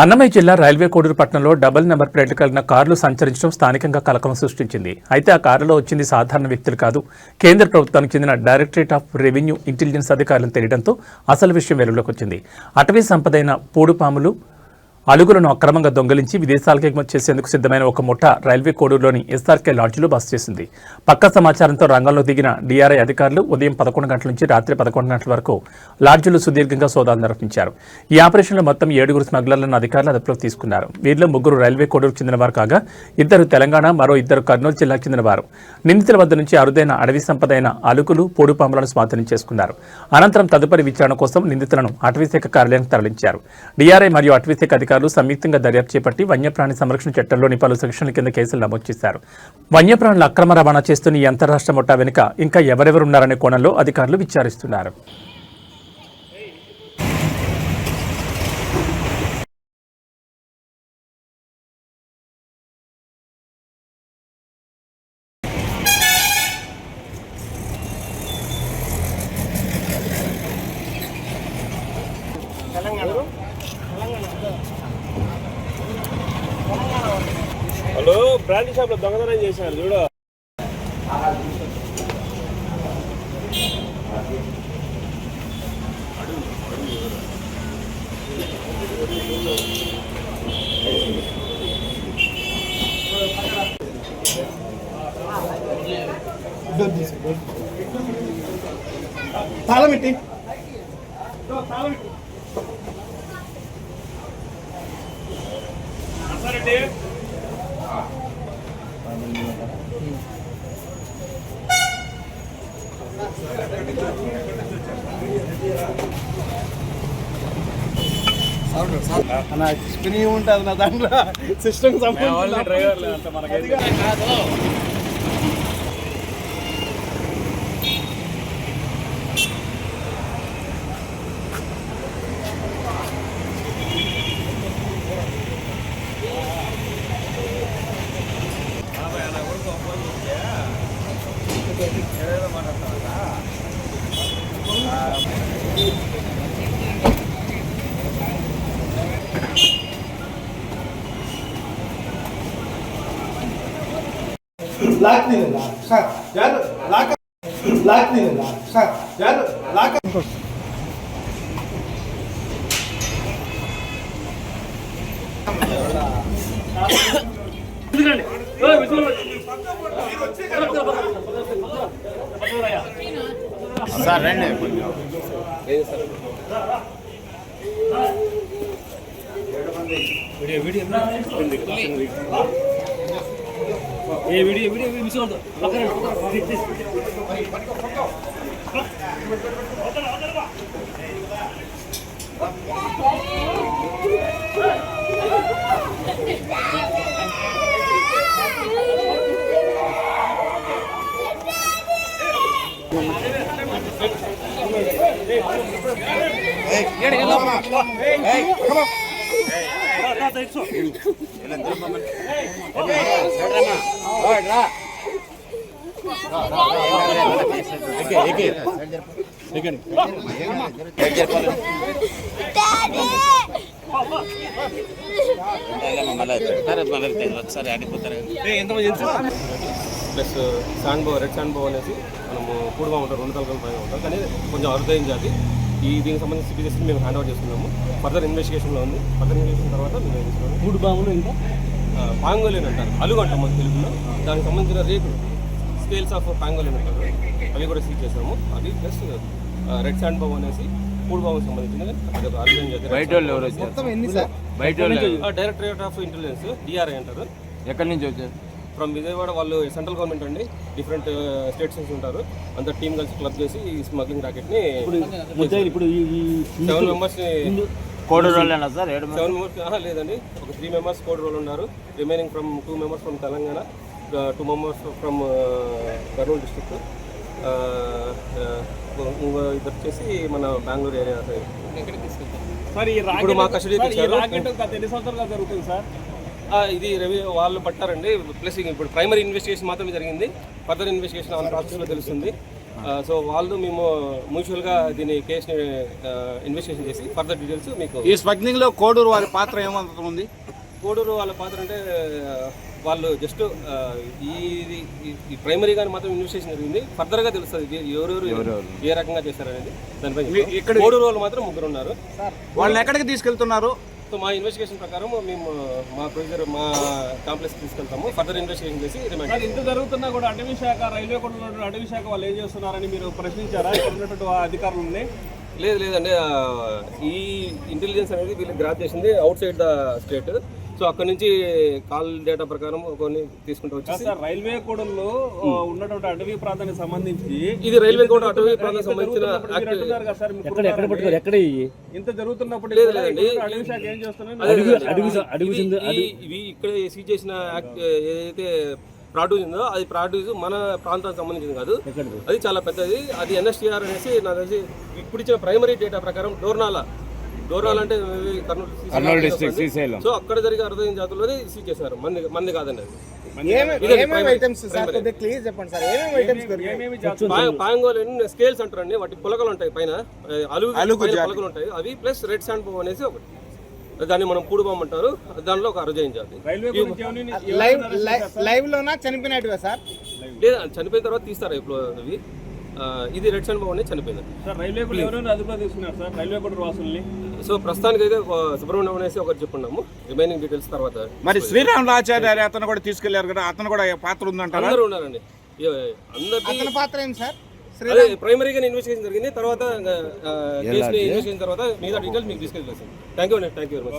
అన్నమయ్య జిల్లా రైల్వే కోడూరు పట్టణంలో double number ప్లేట్లు కలిగిన కార్లు సంచరించడం స్థానికంగా కలకలం సృష్టించింది. అయితే ఆ కారులో వచ్చింది సాధారణ వ్యక్తులు కాదు. కేంద్ర ప్రభుత్వానికి చెందిన డైరెక్టరేట్ ఆఫ్ రెవెన్యూ ఇంటెలిజెన్స్ అధికారులను తెలియడంతో అసలు విషయం వెలుగులోకి వచ్చింది. అటవీ సంపదైన పూడుపాములు అలుగులను అక్రమంగా దొంగిలించి విదేశాలకు ఎగుమతి చేసేందుకు సిద్ధమైన ఒక ముఠ రైల్వే కోడూరులోని ఎస్ఆర్కే లాడ్జ్లో బస్ చేసింది. పక్క సమాచారంతో రంగంలో దిగిన డీఆర్ఐ అధికారులు ఉదయం పదకొండు గంటల నుంచి రాత్రి పదకొండు గంటల వరకు లాడ్జ్లు సుదీర్ఘంగా సోదాలు నిర్వహించారు. ఈ ఆపరేషన్లో మొత్తం ఏడుగురు స్మగ్లర్లను అధికారులు అదుపులోకి తీసుకున్నారు. వీరిలో ముగ్గురు రైల్వే కోడూరుకు చెందినవారు కాగా ఇద్దరు తెలంగాణ మరో ఇద్దరు కర్నూలు జిల్లాకు చెందినవారు. నిందితుల వద్ద నుంచి అరుదైన అడవి సంపద అయిన అలుకులు పొడు పాములను స్వాధీనం చేసుకున్నారు. అనంతరం తదుపరి విచారణ కోసం నిందితులను అటవీశాఖ కార్యాలయానికి తరలించారు. డీఆర్ఐ మరియు అటవీశాఖ అధికారులు సంయుక్తంగా దర్యాప్తు చేపట్టి వన్యప్రాణి సంరక్షణ చట్టంలోని పలు సెక్షన్ల కింద కేసులు నమోదు చేశారు. వన్యప్రాణుల అక్రమ రవాణా చేస్తున్న ఈ అంతరాష్ట్ర ముఠా వెనుక ఇంకా ఎవరెవరున్నారనే కోణంలో అధికారులు విచారిస్తున్నారు. హలో బ్రాండ్ షాప్లో దొంగతనం చేశారు చూడు. తాళం పెట్టి అన్న స్క్రీన్ ఉంటుంది నా దాంట్లో. సిస్టమ్ లాక్నిలలా సార్ యారు లాక్ లాక్నిలలా సార్ యారు లాక్ ఎందుకండి ఓ విసులు సార్ రండి కొంచెం వీడియో వీడియో ఏ వీడియో వీడియో మిస్ అవుతుంది పక్కన పక్కన ఒకసారి ఆడిపోతారు ప్లస్ శాండ్ బో రెడ్ శాండ్ బో అనేసి మనము కూడుగా ఉంటాం రెండు తలకల పైన ఉంటాం. కానీ కొంచెం అరుదైన జాతి. ఈ దీనికి సంబంధించి సిపిజెస్ మేము హ్యాండ్ ఓవర్ చేసుకున్నాము. ఫర్దర్ ఇన్వెస్టిగేషన్లో ఉంది. ఫర్దర్ ఇన్వెస్టిగేషన్ తర్వాత మేము తీసుకున్నాము మూడు బాగులు ఇంకా పాంగోలిన్ అంటారు. అలుగు అంటాం మన తెలుగులో. దానికి సంబంధించిన రేకులు స్కేల్స్ ఆఫ్ పాంగోలిన్ అంటారు. అవి కూడా సీజ్ చేసాము. అది ప్లస్ రెడ్ శాండ్ బాబు అనేసి మూడు బాబుకి సంబంధించిన జాతి డైరెక్టరేట్ ఆఫ్ ఇంటెలిజెన్స్ డిఆర్ఐ అంటారు. ఎక్కడి నుంచి వచ్చారు? ఫ్రమ్ విజయవాడ వాళ్ళు సెంట్రల్ గవర్నమెంట్ అండి. డిఫరెంట్ స్టేట్స్ నుంచి ఉంటారు. అంత టీం కలిసి క్లబ్ చేసి ఈ స్మగ్లింగ్ రాకెట్ని ఇప్పుడు ఈ సెవెన్ మెంబర్స్ని కోడూరు వాళ్ళేనా సార్? ఏడు? సెవెన్ మెంబర్స్ లేదండి. ఒక త్రీ మెంబర్స్ కోడ్ రోల్ ఉన్నారు. Remaining from two members from Telangana two members from Kurnool district ఇంకో ఇద్దరు వచ్చేసి మన బెంగళూరు ఏరియా సైడ్. సార్ ఈ ఇప్పుడు మా జరుగుతుంది సార్? ఇది రవి వాళ్ళు పట్టారండి. ప్లస్ ఇప్పుడు ప్రైమరీ ఇన్వెస్టిగేషన్ మాత్రమే జరిగింది. ఫర్దర్ ఇన్వెస్టిగేషన్ ఆన్ ప్రాసెస్లో తెలుస్తుంది. సో వాళ్ళు మేము మ్యూచువల్గా దీని కేసుని ఇన్వెస్టిగేషన్ చేసి ఫర్దర్ డీటెయిల్స్ మీకు ఈ స్మగ్లింగ్లో కోడూరు వారి పాత్ర ఏమంత ఉంది కోడూరు వాళ్ళ పాత్ర అంటే వాళ్ళు జస్ట్ ఈ ఈ- ప్రైమరీగానే మాత్రం ఇన్వెస్టిగేషన్ జరిగింది. ఫర్దర్గా తెలుస్తుంది ఇది ఎవరెవరు ఏ రకంగా చేశారనేది దానిపై. కోడూరు వాళ్ళు మాత్రం ముగ్గురు ఉన్నారు. వాళ్ళని ఎక్కడికి తీసుకెళ్తున్నారు? సో మా ఇన్వెస్టిగేషన్ ప్రకారం మేము మా ప్రొసీజర్ మా కాంప్లెక్స్ తీసుకెళ్తాము. ఫర్దర్ ఇన్వెస్టిగేషన్ చేసి రిమైండ్ ఇంత జరుగుతున్నా కూడా అటవీ శాఖ రైల్వే కూడా ఉన్నటువంటి అటవీ శాఖ వాళ్ళు ఏం చేస్తున్నారని మీరు ప్రశ్నించారా? ఉన్నటువంటి అధికారులని? లేదు లేదండి. ఈ ఇంటెలిజెన్స్ అనేది వీళ్ళు గ్రాప్ చేసింది outside the state so అక్కడ నుంచి కాల్ డేటా ప్రకారం కొన్ని తీసుకుంటూ వచ్చేసి సార్ రైల్వే కూడల్లో ఉన్నటువంటి అటవీ ప్రాంతానికి సంబంధించి ఇది రైల్వే కూడా అటవీ ప్రాంతం సంబంధించిన ఎక్కడ ఎక్కడ పట్టుకోరు ఎక్కడ ఇంత జరుగుతున్నప్పుడు ఇవి ఇక్కడ సీజ్ చేసిన యాక్ట్ ఏదైతే ప్రాడ్యూస్ ఉందో అది ప్రాడ్యూస్ మన ప్రాంతానికి సంబంధించింది కాదు. అది చాలా పెద్దది. అది ఎన్ఎస్టీఆర్ అనేసి నాకు తెలిసి ఇప్పుడు ఇచ్చిన ప్రైమరీ డేటా ప్రకారం డోర్నాల డోర్నాల అంటే కర్నూలు వస్తుంది. శ్రీశైలం. సో అక్కడ జరిగే అరుదైన జాతుల్లోనే సీజ్ చేశారు. మంది మంది కాదండి పాయంగోలు స్కేల్స్ అంటారండి? వాటి పులకలు ఉంటాయి పైన. అలుగు. పులకలు ఉంటాయి. అవి ప్లస్ రెడ్ శాండ్ బొమ్మ అనేసి ఒకటి. దాన్ని మనం పూడు బొమ్మ అంటారు. దానిలో ఒక అరుదైన జాతి. లైవ్ లోనా చనిపోయినట్టుగా సార్? లేదా చనిపోయిన తర్వాత తీస్తారు ఇప్పుడు అవి ఇది రెడ్ శాండ్ బొమ్మ అనేది చనిపోయింది. సార్ రైల్వే కూడా ఎవరైనా అదుపులో తీసుకున్నారు సార్? రైల్వే కూడా వాసుల్ని సో ప్రస్తుతానికి అయితే ఒక సుబ్రహ్మణ్యం అనేసి ఒకటి చెప్పున్నాము. రిమైనింగ్ డీటెయిల్స్ తర్వాత మరి శ్రీరాములాచార్య అతను కూడా తీసుకెళ్ళారు కదా అతను కూడా పాత్ర ఉందంటారా? అందరూ ఉన్నారండి. పాత్ర ఏంటి సార్? అదే ప్రైమరీగా ఇన్వెస్టిగేషన్ జరిగింది. తర్వాత ఇన్వెస్టిగేషన్ తర్వాత మిగతా డీటెయిల్స్ మీకు తీసుకెళ్ళి థ్యాంక్ యూ అండి థ్యాంక్ యూ వెరీ మచ్